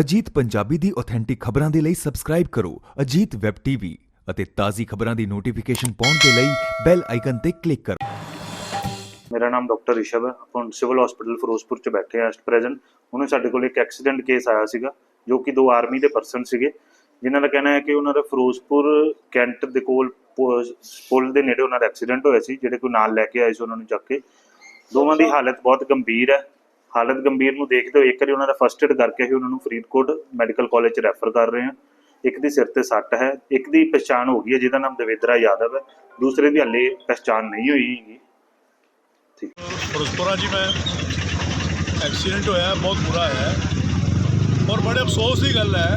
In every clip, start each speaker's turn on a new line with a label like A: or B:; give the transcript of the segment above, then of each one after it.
A: ਅਜੀਤ ਪੰਜਾਬੀ ਦੀ authentic ਖਬਰਾਂ ਦੇ ਲਈ ਸਬਸਕ੍ਰਾਈਬ ਕਰੋ ਅਜੀਤ ਵੈਬ ਟੀਵੀ ਅਤੇ ਤਾਜ਼ੀ ਖਬਰਾਂ ਦੀ ਨੋਟੀਫਿਕੇਸ਼ਨ ਪਾਉਣ ਦੇ ਲਈ ਬੈਲ ਆਈਕਨ ਤੇ ਕਲਿੱਕ ਕਰੋ।
B: ਮੇਰਾ ਨਾਮ ਡਾਕਟਰ ਰਿਸ਼ਵ ਹੈ। ਆਪਾਂ ਹੁਣ ਸਿਵਲ ਹਸਪੀਟਲ ਫਿਰੋਜ਼ਪੁਰ ਚ ਬੈਠੇ ਹਾਂ ਇਸ ਪ੍ਰੈਜ਼ੈਂਟ ਉਹਨੇ ਸਾਡੇ ਕੋਲ ਇੱਕ ਐਕਸੀਡੈਂਟ ਕੇਸ ਆਇਆ ਸੀਗਾ ਜੋ ਕਿ ਦੋ ਆਰਮੀ ਦੇ ਪਰਸਨ ਸੀਗੇ ਜਿਨ੍ਹਾਂ ਦਾ ਕਹਿਣਾ ਹੈ ਕਿ ਉਹਨਾਂ ਦਾ ਫਿਰੋਜ਼ਪੁਰ ਕੈਂਟ ਦੇ ਕੋਲ ਪੁਲ ਦੇ ਨੇੜੇ ਉਹਨਾਂ ਦਾ ਐਕਸੀਡੈਂਟ ਹੋਇਆ ਸੀ ਜਿਹੜੇ ਕੋਈ ਨਾਲ ਲੈ ਕੇ ਆਏ ਸੀ ਉਹਨਾਂ ਨੂੰ ਚੱਕ ਕੇ। ਦੋਵਾਂ ਦੀ ਹਾਲਤ ਬਹੁਤ ਗੰਭੀਰ ਹੈ। ਹਾਲਤ ਗੰਭੀਰ ਨੂੰ ਦੇਖਦੇ ਹੋਏ ਇੱਕ ਵਾਰੀ ਉਹਨਾਂ ਦਾ ਫਸਟ ਏਡ ਕਰਕੇ ਹੀ ਉਹਨਾਂ ਨੂੰ ਫਰੀਦਕੋਟ ਮੈਡੀਕਲ ਕਾਲਜ ਚ ਰੈਫਰ ਕਰ ਰਹੇ ਹਾਂ। ਇੱਕ ਦੀ ਸਿਰ ਤੇ ਸੱਟ ਹੈ, ਇੱਕ ਦੀ ਪਛਾਣ ਹੋ ਗਈ ਹੈ, ਜਿਹਦਾ ਨਾਮ ਦੇਵੇਂਦਰਾ ਯਾਦਵ ਹੈ, ਦੂਸਰੇ ਦੀ ਹਾਲੇ ਪਛਾਣ ਨਹੀਂ ਹੋਈ। ਹੈਗੀ
C: ਫਿਰੋਜ਼ਪੁਰਾ ਜੀ ਮੈਂ ਐਕਸੀਡੈਂਟ ਹੋਇਆ, ਬਹੁਤ ਬੁਰਾ ਹੈ ਔਰ ਬੜੇ ਅਫਸੋਸ ਦੀ ਗੱਲ ਹੈ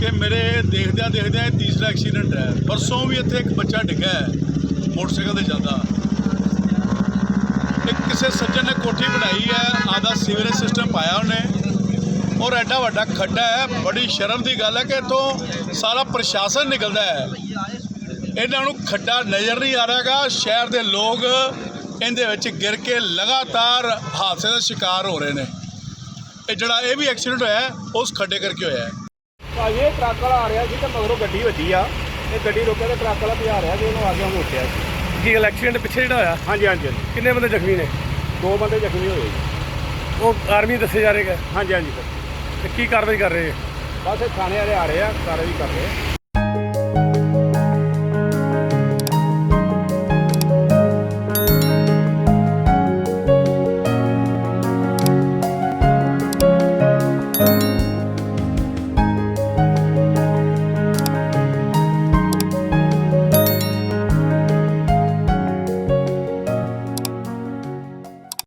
C: ਕਿ ਮੇਰੇ ਦੇਖਦਿਆਂ ਦੇਖਦਿਆਂ ਇਹ ਤੀਸਰਾ ਐਕਸੀਡੈਂਟ ਹੈ। ਪਰਸੋਂ ਵੀ ਇੱਥੇ ਇੱਕ ਬੱਚਾ ਡਿੱਗਾ ਹੈ, ਮੋਟਰਸਾਈਕਲ ਤੇ ਜਾਂਦਾ। ਇੱਕ ਕਿਸੇ ਸੱਜਣ ਨੇ ਕੋਠੀ ਬਣਾਈ ਹੈ ਆਦਾ ਸੀਵਰੇਜ ਸਿਸਟਮ ਪਾਇਆ ਉਹਨੇ। ਔਰ ਐਡਾ ਵੱਡਾ ਖੱਡਾ ਹੈ ਬੜੀ ਸ਼ਰਮ ਦੀ ਗੱਲ ਹੈ ਕਿ ਇੱਥੋਂ ਸਾਰਾ ਪ੍ਰਸ਼ਾਸਨ ਨਿਕਲਦਾ ਹੈ। ਇਹਨਾਂ ਨੂੰ ਖੱਡਾ ਨਜ਼ਰ ਨਹੀਂ ਆ ਰਿਹਾਗਾ ਸ਼ਹਿਰ ਦੇ ਲੋਕ ਇਹਦੇ ਵਿੱਚ ਗਿਰ ਕੇ ਲਗਾਤਾਰ ਹਾਦਸੇ ਦਾ ਸ਼ਿਕਾਰ ਹੋ ਰਹੇ ਨੇ। ਇਹ ਜਿਹੜਾ ਇਹ ਵੀ ਐਕਸੀਡੈਂਟ ਹੋਇਆ ਉਸ ਖੱਡੇ ਕਰਕੇ ਹੋਇਆ ਹੈ।
D: ਭਾਜੀ ਇਹ ਟਰੱਕ ਵਾਲਾ ਆ ਰਿਹਾ ਸੀ ਤੇ ਮਗਰੋਂ ਗੱਡੀ ਵੱਜੀ ਆ। ਇਹ ਗੱਡੀ ਰੋਕਿਆ ਤੇ ਟਰੱਕ ਵਾਲਾ ਭਜਾ ਰਿਹਾ ਸੀ ਉਹਨੂੰ ਆ ਗਿਆ ਮੋਟਿਆ ਸੀ।
E: ਕੀ ਗੱਲ ਐਕਸੀਡੈਂਟ ਪਿੱਛੇ ਜਿਹੜਾ ਹੋਇਆ?
D: ਹਾਂਜੀ ਹਾਂਜੀ ਹਾਂਜੀ।
E: ਕਿੰਨੇ ਬੰਦੇ ਜ਼ਖਮੀ ਨੇ?
D: ਦੋ ਬੰਦੇ ਜ਼ਖਮੀ ਹੋਏ। ਜੀ।
E: ਉਹ ਆਰਮੀ ਦੱਸੇ ਜਾ ਰਹੇ ਹੈ
D: ਹਾਂਜੀ ਹਾਂਜੀ। ਸਰ
E: ਤੇ ਕੀ ਕਾਰਵਾਈ ਕਰ ਰਹੇ ਹੈ?
D: ਬਸ ਇਹ ਥਾਣੇ ਵਾਲੇ ਆ ਰਹੇ ਆ ਕਾਰਵਾਈ ਕਰ ਰਹੇ ਆ।